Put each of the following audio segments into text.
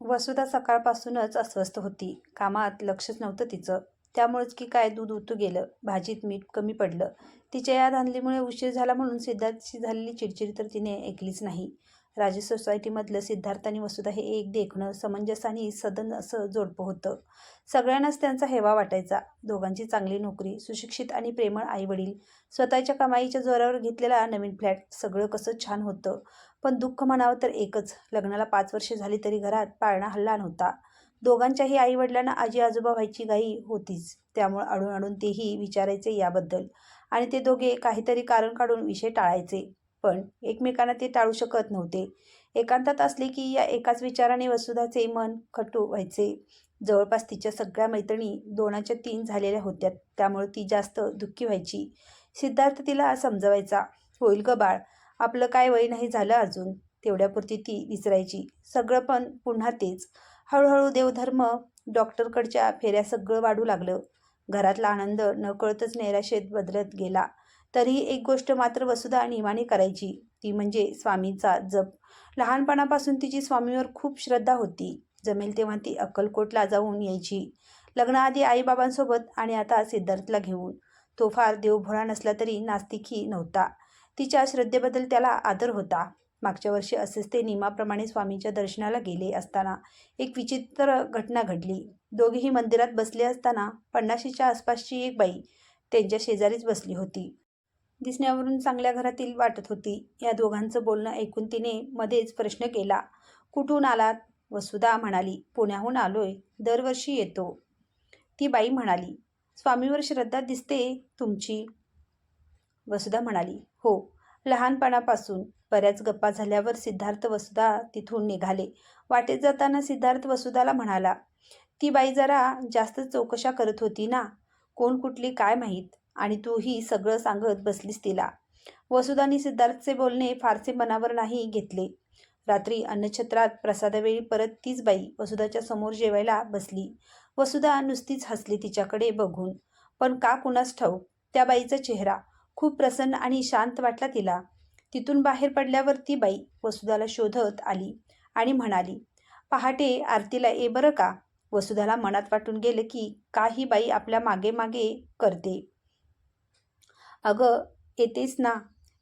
वसुधा सकाळपासूनच अस्वस्थ होती. कामात लक्षच नव्हतं तिचं. त्यामुळेच की काय दूध उतू गेलं. भाजीत मीठ कमी पडलं. तिच्या या धांदलीमुळे उशीर झाला म्हणून सिद्धार्थची झालेली चिडचिड तर तिने ऐकलीच नाही. राजे सोसायटीमधलं सिद्धार्थ आणि वसुधा हे एक देखणं समंजस आणि सदन असं जोडपं होतं. सगळ्यांनाच त्यांचा हेवा वाटायचा. दोघांची चांगली नोकरी सुशिक्षित आणि प्रेमळ आईवडील स्वतःच्या कमाईच्या जोरावर घेतलेला नवीन फ्लॅट सगळं कसं छान होतं. पण दुःख म्हणावं तर एकच लग्नाला पाच वर्षे झाली तरी घरात पाळणा हल्ला नव्हता. दोघांच्याही आईवडिलांना आजी आजोबा व्हायची घाई होतीच. त्यामुळं अडून अडून तेही विचारायचे याबद्दल. आणि ते दोघे काहीतरी कारण काढून विषय टाळायचे. पण एकमेकांना ते टाळू शकत नव्हते. एकांतात असले की या एकाच विचाराने वसुधाचे मन खटू व्हायचे. जवळपास तिच्या सगळ्या मैत्रिणी दोनाच्या तीन झालेल्या होत्या त्यामुळे ती जास्त दुःखी व्हायची. सिद्धार्थ तिला समजवायचा होईल ग बाळ आपलं काय वय नाही झालं अजून. तेवढ्यापुरती ती विसरायची. सगळं पण पुन्हा तेच. हळूहळू देवधर्म डॉक्टरकडच्या फेऱ्या सगळं वाढू लागलं. घरातला आनंद नकळतच नैराशेत बदलत गेला. तरीही एक गोष्ट मात्र वसुधा नियमाने करायची. ती म्हणजे स्वामींचा जप. लहानपणापासून तिची स्वामीवर खूप श्रद्धा होती. जमेल तेव्हा ती अक्कलकोटला जाऊन यायची. लग्नाआधी आईबाबांसोबत आणि आता सिद्धार्थला घेऊन. तो फार देवभोळा नसला तरी नास्तिकही नव्हता. तिच्या श्रद्धेबद्दल त्याला आदर होता. मागच्या वर्षी असेच ते नियमाप्रमाणे स्वामींच्या दर्शनाला गेले असताना एक विचित्र घटना घडली. दोघेही मंदिरात बसले असताना पन्नाशीच्या आसपासची एक बाई त्यांच्या शेजारीच बसली होती. दिसण्यावरून चांगल्या घरातील वाटत होती. या दोघांचं बोलणं ऐकून तिने मध्येच प्रश्न केला. कुठून आलात? वसुधा म्हणाली. पुण्याहून आलोय. दरवर्षी येतो. ती बाई म्हणाली. स्वामीवर श्रद्धा दिसते तुमची? वसुधा म्हणाली. हो. लहानपणापासून. बऱ्याच गप्पा झाल्यावर सिद्धार्थ वसुधा तिथून निघाले. वाटेत जाताना सिद्धार्थ वसुधाला म्हणाला ती बाई जरा जास्त चौकशा करत होती ना? कोण कुठली काय माहीत? आणि तूही सगळं सांगत बसलीस तिला. वसुधानी सिद्धार्थचे बोलणे फारसे मनावर नाही घेतले. रात्री अन्नछत्रात प्रसादावेळी परत तीच बाई वसुधाच्या समोर जेवायला बसली. वसुधा नुसतीच हसली तिच्याकडे बघून. पण का कुणास ठाऊक त्या बाईचा चेहरा खूप प्रसन्न आणि शांत वाटला तिला. तिथून बाहेर पडल्यावर ती बाई वसुधाला शोधत आली आणि म्हणाली पहाटे आरतीला ये बरं का वसुधाला मनात वाटून गेलं की का ही बाई आपल्या मागे मागे करते? अगं येतेच ना.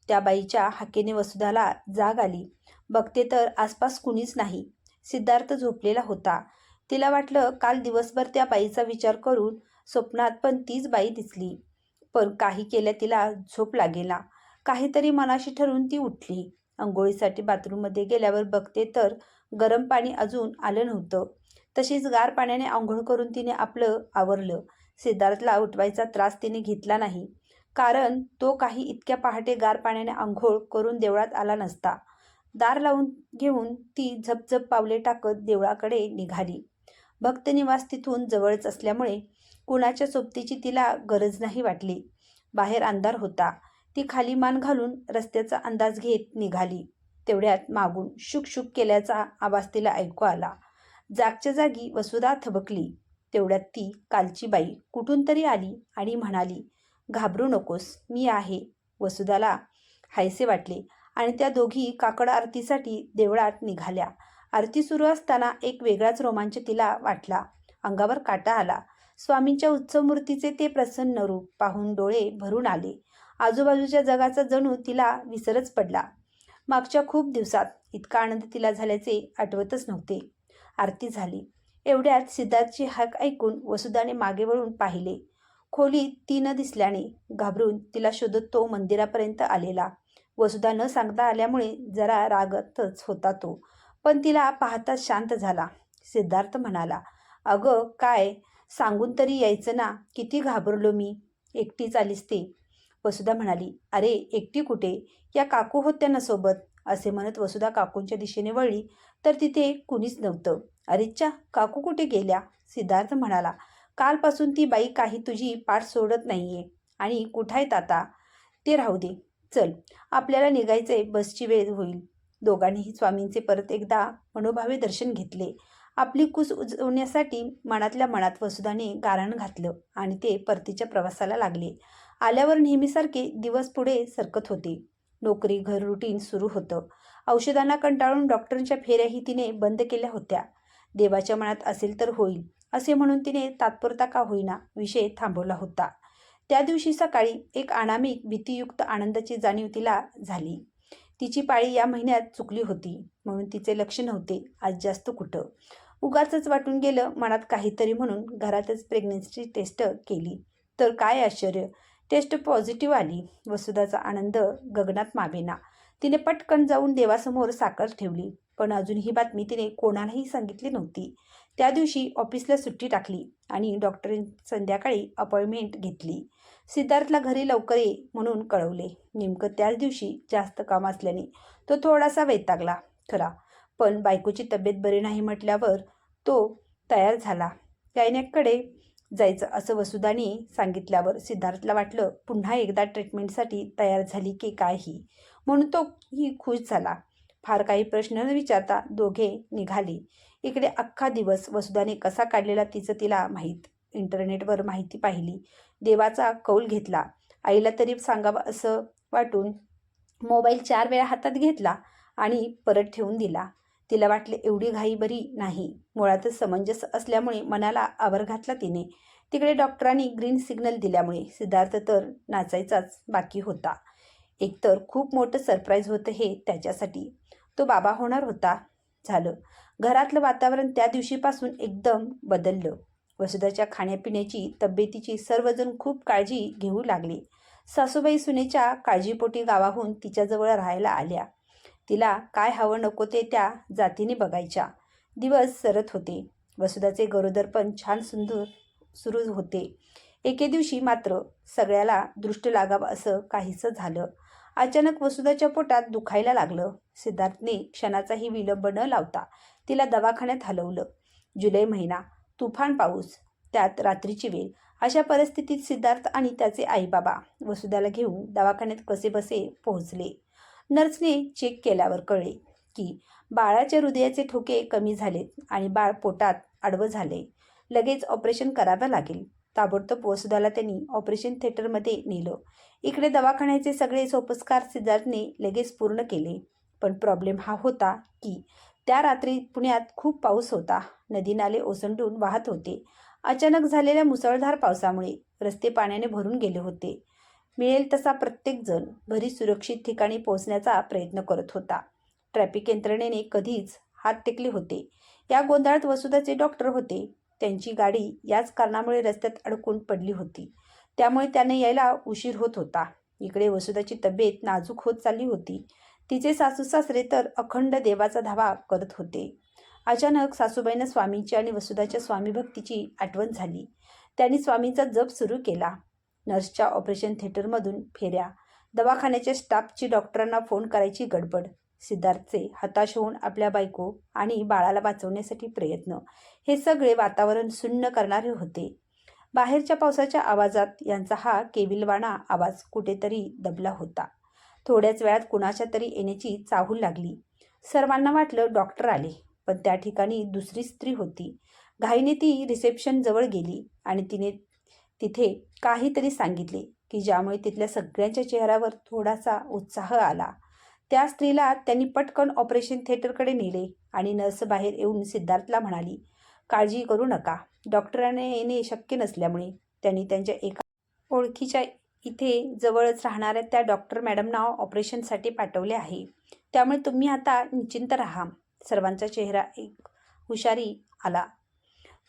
त्या बाईच्या हाकेने वसुधाला जाग आली. बघते तर आसपास कुणीच नाही. सिद्धार्थ झोपलेला होता. तिला वाटलं काल दिवसभर त्या बाईचा विचार करून स्वप्नात पण तीच बाई दिसली. पण काही केल्या तिला झोप लागेला काहीतरी मनाशी ठरून ती उठली. अंघोळीसाठी बाथरूममध्ये गेल्यावर बघते तर गरम पाणी अजून आलं नव्हतं. तशीच गार पाण्याने आंघोळ करून तिने आपलं आवरलं. सिद्धार्थला उठवायचा त्रास तिने घेतला नाही. कारण तो काही इतक्या पहाटे गार पाण्याने आंघोळ करून देवळात आला नसता. दार लावून घेऊन ती झपझप पावले टाकत देवळाकडे निघाली. भक्तनिवास तिथून जवळच असल्यामुळे कुणाच्या सोबतीची तिला गरज नाही वाटली. बाहेर अंधार होता. ती खाली मान घालून रस्त्याचा अंदाज घेत निघाली. तेवढ्यात मागून शुकशुक केल्याचा आवाज तिला ऐकू आला. जागच्या जागी वसुधा थबकली. तेवढ्यात ती कालची बाई कुठून तरी आली आणि म्हणाली घाबरू नकोस मी आहे. वसुधाला हायसे वाटले आणि त्या दोघी काकड आरतीसाठी देवळात निघाल्या. आरती सुरू असताना एक वेगळाच रोमांच तिला वाटला. अंगावर काटा आला. स्वामींच्या उत्सव मूर्तीचे ते प्रसन्न रूप पाहून डोळे भरून आले. आजूबाजूच्या जगाचा जणू तिला विसरच पडला. मागच्या खूप दिवसात इतका आनंद तिला झाल्याचे आठवतच नव्हते. आरती झाली. एवढ्यात सिद्धार्थची हाक ऐकून वसुधाने मागे वळून पाहिले. खोलीत ती न दिसल्याने घाबरून तिला शोधत तो मंदिरापर्यंत आलेला. वसुधा न सांगता आल्यामुळे जरा रागतच होता तो. पण तिला पाहताच शांत झाला. सिद्धार्थ म्हणाला अगं काय? सांगून तरी यायचं ना? किती घाबरलो मी. एकटीच आलीस ते. वसुधा म्हणाली अरे एकटी कुठे? या काकू होत्या ना सोबत. असे म्हणत वसुधा काकूंच्या दिशेने वळली तर तिथे कुणीच नव्हतं. अरेच्चा काकू कुठे गेल्या? सिद्धार्थ म्हणाला कालपासून ती बाई काही तुझी पाठ सोडत नाहीये. आणि कुठायत आता ते राहू दे. चल आपल्याला निघायचे बसची वेळ होईल. दोघांनीही स्वामींचे परत एकदा मनोभावे दर्शन घेतले. आपली कुस उजवण्यासाठी मनातल्या मनात वसुधाने गारण घातलं आणि ते परतीच्या प्रवासाला लागले. आल्यावर नेहमीसारखे दिवस पुढे सरकत होते. नोकरी घर रुटीन सुरू होतं. औषधांना कंटाळून डॉक्टरांच्या फेऱ्याही तिने बंद केल्या होत्या. देवाच्या मनात असेल तर होईल. असे म्हणून तिने तात्पुरता का होईना विषय थांबवला होता. त्या दिवशी सकाळी एक अनामिक भीतीयुक्त आनंदाची जाणीव तिला झाली. तिची पाळी या महिन्यात चुकली होती म्हणून तिचे लक्ष नव्हते आज जास्त कुठं. उगाचच वाटून गेलं मनात काहीतरी म्हणून घरातच प्रेग्नन्सी टेस्ट केली. तर काय आश्चर्य टेस्ट पॉझिटिव्ह आली. वसुधाचा आनंद गगनात मावेना तिने पटकन जाऊन देवासमोर साखर ठेवली. पण अजून ही बातमी तिने कोणालाही सांगितली नव्हती. त्या दिवशी ऑफिसला सुट्टी टाकली आणि डॉक्टर संध्याकाळी अपॉइंटमेंट घेतली. सिद्धार्थला घरी लवकर ये म्हणून कळवले. नेमकं त्याच दिवशी जास्त काम असल्याने तो थोडासा वैतागला. खरा पण बायकोची तब्येत बरी नाही म्हटल्यावर तो तयार झाला. गायनॅककडे जायचं असं वसुधाने सांगितल्यावर सिद्धार्थला वाटलं पुन्हा एकदा ट्रीटमेंटसाठी तयार झाली की काय ही म्हणून तो ही खुश झाला. फार काही प्रश्न न विचारता दोघे निघाले. इकडे अख्खा दिवस वसुधाने कसा काढलेला तिचं तिला माहीत. इंटरनेटवर माहिती पाहिली. देवाचा कौल घेतला. आईला तरी सांगावं असं वाटून मोबाईल चार वेळा हातात घेतला आणि परत ठेवून दिला. तिला वाटले एवढी घाई बरी नाही. मुळातच समंजस असल्यामुळे मनाला आवर घातला तिने. तिकडे डॉक्टरांनी ग्रीन सिग्नल दिल्यामुळे सिद्धार्थ तर नाचायचाच बाकी होता. एकतर खूप मोठं सरप्राईज होतं हे त्याच्यासाठी. तो बाबा होणार होता. झालं. घरातलं वातावरण त्या दिवशीपासून एकदम बदललं. वसुधाच्या खाण्यापिण्याची तब्येतीची सर्वजण खूप काळजी घेऊ लागले. सासूबाई सुनेच्या काळजीपोटी गावाहून तिच्याजवळ राहायला आल्या. तिला काय हवं नको ते त्या जातीने बघायच्या. दिवस सरत होते. वसुधाचे गरोदर पण छान सुंदर सुरू होते. एके दिवशी मात्र सगळ्याला दृष्ट लागावं असं काहीसं झालं. अचानक वसुधाच्या पोटात दुखायला लागलं. सिद्धार्थने क्षणाचाही विलंब न लावता तिला दवाखान्यात हलवलं. जुलै महिना तुफान पाऊस त्यात रात्रीची वेळ. अशा परिस्थितीत सिद्धार्थ आणि त्याचे आईबाबा वसुधाला घेऊन दवाखान्यात कसे बसे पोहोचले. नर्सने चेक केल्यावर कळले की बाळाच्या हृदयाचे ठोके कमी झालेत आणि बाळ पोटात आडवं झाले लगेच ऑपरेशन करावं लागेल. ताबडतोब वसुधाला त्यांनी ऑपरेशन थिएटरमध्ये नेलं. इकडे दवाखान्याचे सगळे सोपस्कार सिद्धार्थने लगेच पूर्ण केले. पण प्रॉब्लेम हा होता की त्या रात्री पुण्यात खूप पाऊस होता. नदी नाले ओसंडून वाहत होते. अचानक झालेल्या मुसळधार पावसामुळे रस्ते पाण्याने भरून गेले होते. मिळेल तसा प्रत्येकजण घरी सुरक्षित ठिकाणी पोहोचण्याचा प्रयत्न करत होता. ट्रॅफिक यंत्रणेने कधीच हात टेकले होते. या गोंधळात वसुधाचे डॉक्टर होते. त्यांची गाडी याच कारणामुळे रस्त्यात अडकून पडली होती. त्यामुळे त्याने यायला उशीर होत होता. इकडे वसुधाची तब्येत नाजूक होत चालली होती. तिचे सासू सासरे तर अखंड देवाचा धावा करत होते. अचानक सासूबाईनं स्वामींची आणि वसुधाच्या स्वामी भक्तीची आठवण झाली. त्यांनी स्वामींचा जप सुरू केला. नर्सच्या ऑपरेशन थिएटरमधून फेऱ्या. दवाखान्याच्या स्टाफची डॉक्टरांना फोन करायची गडबड. सिद्धार्थचे हताश होऊन आपल्या बायको आणि बाळाला वाचवण्यासाठी प्रयत्न. हे सगळे वातावरण सुन्न करणारे होते. बाहेरच्या पावसाच्या आवाजात यांचा हा केविलवाणा आवाज कुठेतरी दबला होता. थोड्याच वेळात कुणाच्या तरी येण्याची चाहूल लागली. सर्वांना वाटलं डॉक्टर आले पण त्या ठिकाणी दुसरी स्त्री होती. घाईने ती रिसेप्शन जवळ गेली आणि तिने तिथे काहीतरी सांगितले की ज्यामुळे तिथल्या सगळ्यांच्या चेहऱ्यावर थोडासा उत्साह आला. त्या स्त्रीला त्यांनी पटकन ऑपरेशन थिएटरकडे नेले आणि नर्स बाहेर येऊन सिद्धार्थला म्हणाली काळजी करू नका. डॉक्टरांना येणे शक्य नसल्यामुळे त्यांनी त्यांच्या एका ओळखीच्या इथे जवळच राहणाऱ्या त्या डॉक्टर मॅडमना ऑपरेशनसाठी पाठवले आहे. त्यामुळे तुम्ही आता निश्चिंत राहा. सर्वांचा चेहरा एक हुशारी आला.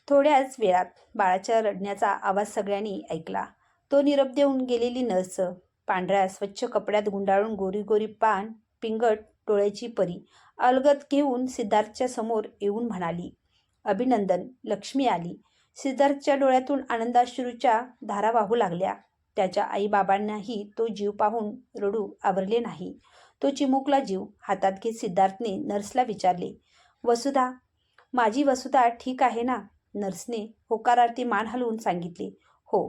थोड्याच वेळात बाळाच्या रडण्याचा आवाज सगळ्यांनी ऐकला. तो निरोप देऊन गेलेली नर्स पांढऱ्या स्वच्छ कपड्यात गुंडाळून गोरी गोरी पान पिंगट डोळ्याची परी अलगत घेऊन सिद्धार्थच्या समोर येऊन म्हणाली अभिनंदन लक्ष्मी आली. सिद्धार्थच्या डोळ्यातून आनंदाश्रूच्या धारा वाहू लागल्या. त्याच्या आईबाबांनाही तो जीव पाहून रडू आवरले नाही. तो चिमुकला जीव हातात घेत सिद्धार्थने नर्सला विचारले वसुधा माझी वसुधा ठीक आहे ना? नर्सने होकारार्थी मान हलवून सांगितले हो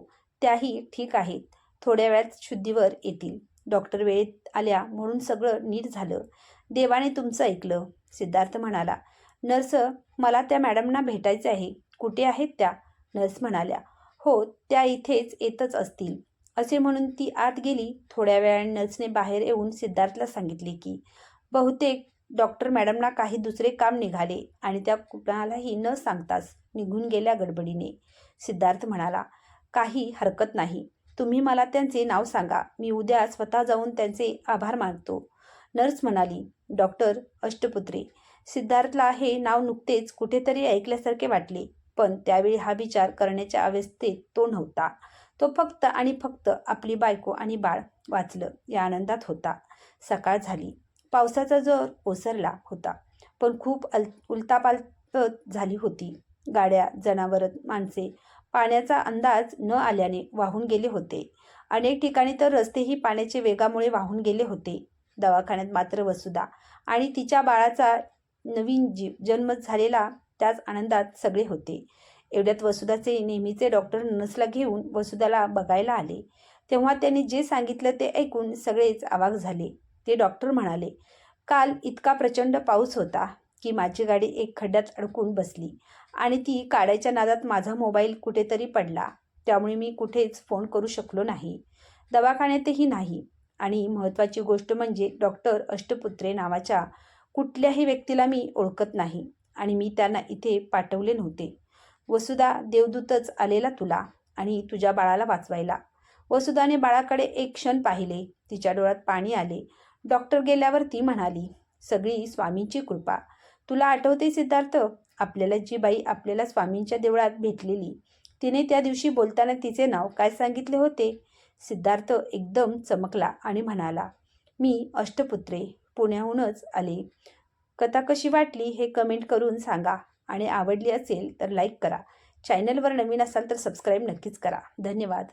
त्याही ठीक आहेत. थोड्या वेळात शुद्धीवर येतील. डॉक्टर वेळेत आल्या म्हणून सगळं नीट झालं. देवाने तुमचं ऐकलं. सिद्धार्थ म्हणाला नर्स मला त्या मॅडमना भेटायचे आहे. कुठे आहेत त्या? नर्स म्हणाल्या हो त्या इथेच येतच असतील. असे म्हणून ती आत गेली. थोड्या वेळाने नर्सने बाहेर येऊन सिद्धार्थला सांगितले की बहुतेक डॉक्टर मॅडमना काही दुसरे काम निघाले आणि त्या कुणालाही न सांगताच निघून गेल्या गडबडीने. सिद्धार्थ म्हणाला काही हरकत नाही. तुम्ही मला त्यांचे नाव सांगा. मी उद्या स्वतः जाऊन त्यांचे आभार मानतो. नर्स म्हणाली डॉक्टर अष्टपुत्रे सिद्धार्थला हे नाव नुकतेच कुठेतरी ऐकल्यासारखे वाटले पण त्यावेळी हा विचार करण्याच्या अवस्थेत तो नव्हता. तो फक्त आणि फक्त आपली बायको आणि बाळ वाचलं. या आनंदात होता. सकाळ झाली. पावसाचा जोर ओसरला होता. पण खूप अल उलतापालत झाली होती. गाड्या जनावरं माणसे पाण्याचा अंदाज न आल्याने वाहून गेले होते. अनेक ठिकाणी तर रस्तेही पाण्याचे वेगामुळे वाहून गेले होते. दवाखान्यात मात्र वसुधा आणि तिच्या बाळाचा नवीन जीव जन्म झालेला त्याच आनंदात सगळे होते. एवढ्यात वसुधाचे नेहमीचे डॉक्टर नर्सला घेऊन वसुधाला बघायला आले. तेव्हा त्यांनी जे सांगितलं ते ऐकून सगळेच आवाक झाले. ते डॉक्टर म्हणाले काल इतका प्रचंड पाऊस होता की माझी गाडी एक खड्ड्यात अडकून बसली आणि ती काढायच्या नादात माझा मोबाईल कुठेतरी पडला. त्यामुळे मी कुठेच फोन करू शकलो नाही. दवाखान्यातही नाही. आणि महत्त्वाची गोष्ट म्हणजे डॉक्टर अष्टपुत्रे नावाच्या कुठल्याही व्यक्तीला मी ओळखत नाही आणि मी त्यांना इथे पाठवले नव्हते. वसुधा देवदूतच आलेला तुला आणि तुझ्या बाळाला वाचवायला. वसुधाने बाळाकडे एक क्षण पाहिले. तिच्या डोळ्यात पाणी आले. डॉक्टर गेल्यावर ती म्हणाली सगळी स्वामींची कृपा. तुला आठवते सिद्धार्थ? आपल्याला जी बाई आपल्याला स्वामींच्या देवळात भेटलेली. तिने त्या दिवशी बोलताना तिचे नाव काय सांगितले होते? सिद्धार्थ एकदम चमकला आणि म्हणाला मी अष्टपुत्रे. पुण्याहूनच आले. कथा कशी वाटली हे कमेंट करून सांगा. आणि आवडली असेल तर लाईक करा. चॅनलवर नवीन असाल तर सबस्क्राईब नक्कीच करा. धन्यवाद.